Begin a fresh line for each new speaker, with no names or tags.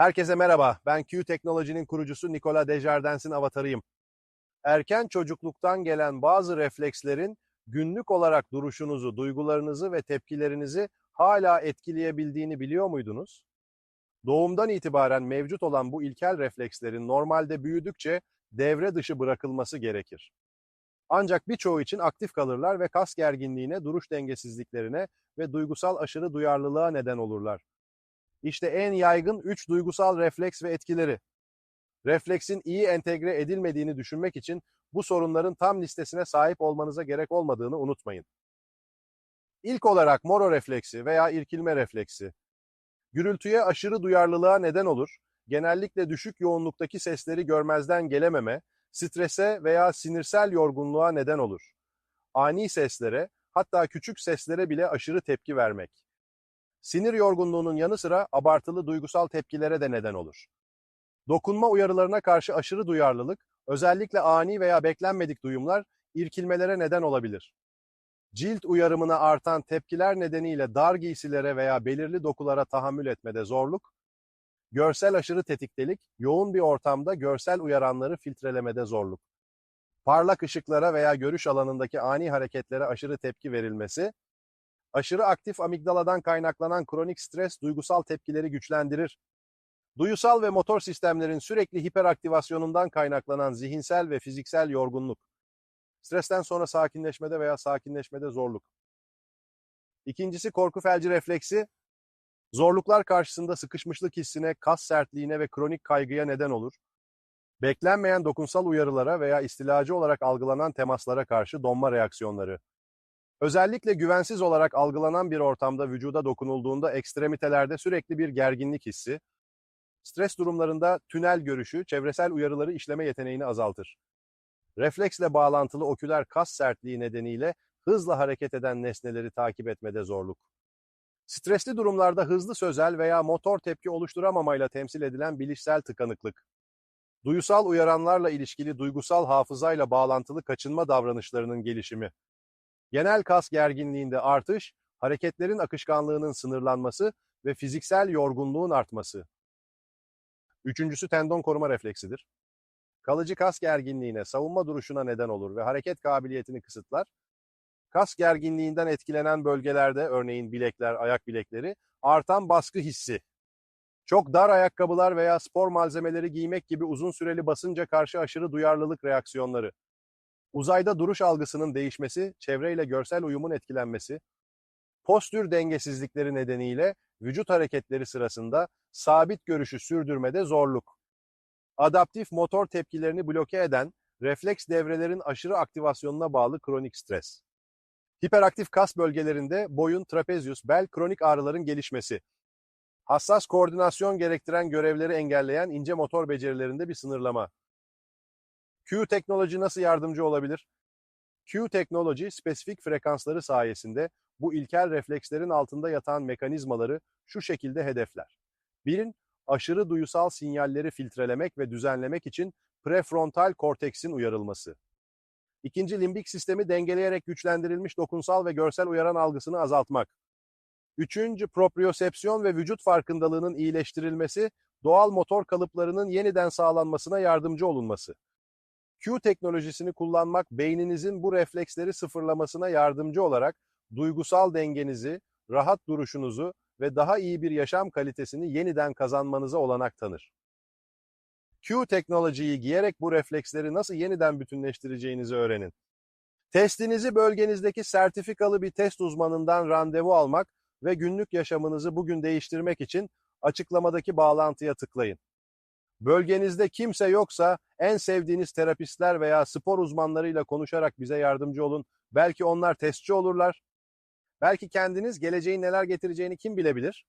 Herkese merhaba. Ben Q Teknoloji'nin kurucusu Nikola Desjardens'in avatarıyım. Erken çocukluktan gelen bazı reflekslerin günlük olarak duruşunuzu, duygularınızı ve tepkilerinizi hala etkileyebildiğini biliyor muydunuz? Doğumdan itibaren mevcut olan bu ilkel reflekslerin normalde büyüdükçe devre dışı bırakılması gerekir. Ancak birçoğu için aktif kalırlar ve kas gerginliğine, duruş dengesizliklerine ve duygusal aşırı duyarlılığa neden olurlar. İşte en yaygın 3 duygusal refleks ve etkileri. Refleksin iyi entegre edilmediğini düşünmek için bu sorunların tam listesine sahip olmanıza gerek olmadığını unutmayın. İlk olarak moro refleksi veya irkilme refleksi. Gürültüye aşırı duyarlılığa neden olur, genellikle düşük yoğunluktaki sesleri görmezden gelememe, strese veya sinirsel yorgunluğa neden olur. Ani seslere, hatta küçük seslere bile aşırı tepki vermek. Sinir yorgunluğunun yanı sıra abartılı duygusal tepkilere de neden olur. Dokunma uyarılarına karşı aşırı duyarlılık, özellikle ani veya beklenmedik duyumlar irkilmelere neden olabilir. Cilt uyarımına artan tepkiler nedeniyle dar giysilere veya belirli dokulara tahammül etmede zorluk, görsel aşırı tetiktelik, yoğun bir ortamda görsel uyaranları filtrelemede zorluk. Parlak ışıklara veya görüş alanındaki ani hareketlere aşırı tepki verilmesi, aşırı aktif amigdaladan kaynaklanan kronik stres duygusal tepkileri güçlendirir. Duyusal ve motor sistemlerin sürekli hiperaktivasyonundan kaynaklanan zihinsel ve fiziksel yorgunluk. Stresten sonra sakinleşmede veya sakinleşmede zorluk. İkincisi korku felci refleksi. Zorluklar karşısında sıkışmışlık hissine, kas sertliğine ve kronik kaygıya neden olur. Beklenmeyen dokunsal uyarılara veya istilacı olarak algılanan temaslara karşı donma reaksiyonları. Özellikle güvensiz olarak algılanan bir ortamda vücuda dokunulduğunda ekstremitelerde sürekli bir gerginlik hissi, stres durumlarında tünel görüşü, çevresel uyarıları işleme yeteneğini azaltır. Refleksle bağlantılı oküler kas sertliği nedeniyle hızla hareket eden nesneleri takip etmede zorluk. Stresli durumlarda hızlı sözel veya motor tepki oluşturamamayla temsil edilen bilişsel tıkanıklık. Duyusal uyaranlarla ilişkili duygusal hafızayla bağlantılı kaçınma davranışlarının gelişimi. Genel kas gerginliğinde artış, hareketlerin akışkanlığının sınırlanması ve fiziksel yorgunluğun artması. Üçüncüsü tendon koruma refleksidir. Kalıcı kas gerginliğine, savunma duruşuna neden olur ve hareket kabiliyetini kısıtlar. Kas gerginliğinden etkilenen bölgelerde, örneğin bilekler, ayak bilekleri, artan baskı hissi. Çok dar ayakkabılar veya spor malzemeleri giymek gibi uzun süreli basınca karşı aşırı duyarlılık reaksiyonları. Uzayda duruş algısının değişmesi, çevreyle görsel uyumun etkilenmesi, postür dengesizlikleri nedeniyle vücut hareketleri sırasında sabit görüşü sürdürmede zorluk. Adaptif motor tepkilerini bloke eden, refleks devrelerin aşırı aktivasyonuna bağlı kronik stres. Hiperaktif kas bölgelerinde boyun, trapezyus, bel, kronik ağrıların gelişmesi. Hassas koordinasyon gerektiren görevleri engelleyen ince motor becerilerinde bir sınırlama. Q teknoloji nasıl yardımcı olabilir? Q teknoloji spesifik frekansları sayesinde bu ilkel reflekslerin altında yatan mekanizmaları şu şekilde hedefler. Birin, aşırı duyusal sinyalleri filtrelemek ve düzenlemek için prefrontal korteksin uyarılması. İkinci, limbik sistemi dengeleyerek güçlendirilmiş dokunsal ve görsel uyaran algısını azaltmak. Üçüncü, propriosepsiyon ve vücut farkındalığının iyileştirilmesi, doğal motor kalıplarının yeniden sağlanmasına yardımcı olunması. Q teknolojisini kullanmak beyninizin bu refleksleri sıfırlamasına yardımcı olarak duygusal dengenizi, rahat duruşunuzu ve daha iyi bir yaşam kalitesini yeniden kazanmanıza olanak tanır. Q teknolojiyi giyerek bu refleksleri nasıl yeniden bütünleştireceğinizi öğrenin. Testinizi bölgenizdeki sertifikalı bir test uzmanından randevu almak ve günlük yaşamınızı bugün değiştirmek için açıklamadaki bağlantıya tıklayın. Bölgenizde kimse yoksa en sevdiğiniz terapistler veya spor uzmanlarıyla konuşarak bize yardımcı olun. Belki onlar testçi olurlar. Belki kendiniz geleceğin neler getireceğini kim bilebilir?